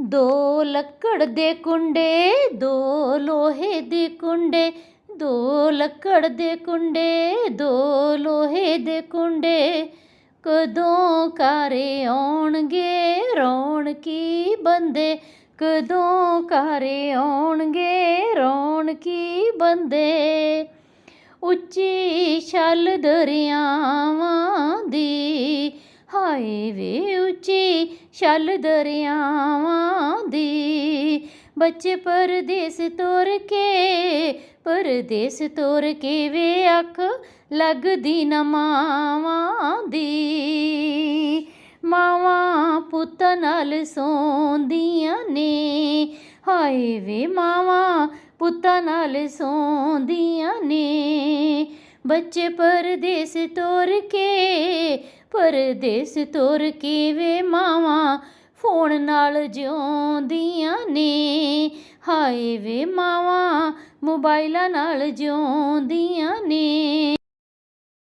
ਦੋ ਲੱਕੜ ਦੇ ਕੁੰਡੇ, ਦੋ ਲੋਹੇ ਦੇ ਕੁੰਡੇ, ਦੋ ਲੱਕੜ ਦੇ ਕੁੰਡੇ, ਦੋ ਲੋਹੇ ਦੇ ਕੁੰਡੇ। ਕਦੋਂ ਘਰ ਆਉਣਗੇ, ਰੌਣਕੀ ਬੰਦੇ? ਕਦੋਂ ਘਰ ਆਉਣਗੇ, ਰੌਣਕੀ ਬੰਦੇ? ਉੱਚੀ ਛਲ ਦਰਿਆਵਾਂ ਦੀ ਹਾਏ ਵੇ ਉੱਚੀ ਛਲ ਦਰਿਆਵਾਂ ਦੀ ਬੱਚੇ ਪਰਦੇਸ ਤੁਰ ਕੇ, ਪਰਦੇਸ ਤੁਰ ਕੇ ਵੇ ਅੱਖ ਲੱਗਦੀ ਨਾ ਮਾਵਾਂ ਦੀ। ਮਾਵਾਂ ਪੁੱਤ ਨਾਲ ਸੌਂਦੀਆਂ ਨੇ, ਹਾਏ ਵੇ ਮਾਵਾਂ ਪੁੱਤਾਂ ਨਾਲ ਸੌਂਦੀਆਂ ਨੇ। ਬੱਚੇ ਪਰਦੇਸ ਤੋਰ ਕੇ, ਪਰਦੇਸ ਤੋਰ ਕੇ ਵੇ ਮਾਵਾਂ ਫੋਨ ਨਾਲ ਜਿਉਂਦੀਆਂ ਨੇ। ਹਾਏ ਵੇ ਮਾਵਾਂ ਮੋਬਾਈਲਾਂ ਨਾਲ ਜਿਉਂਦੀਆਂ ਨੇ।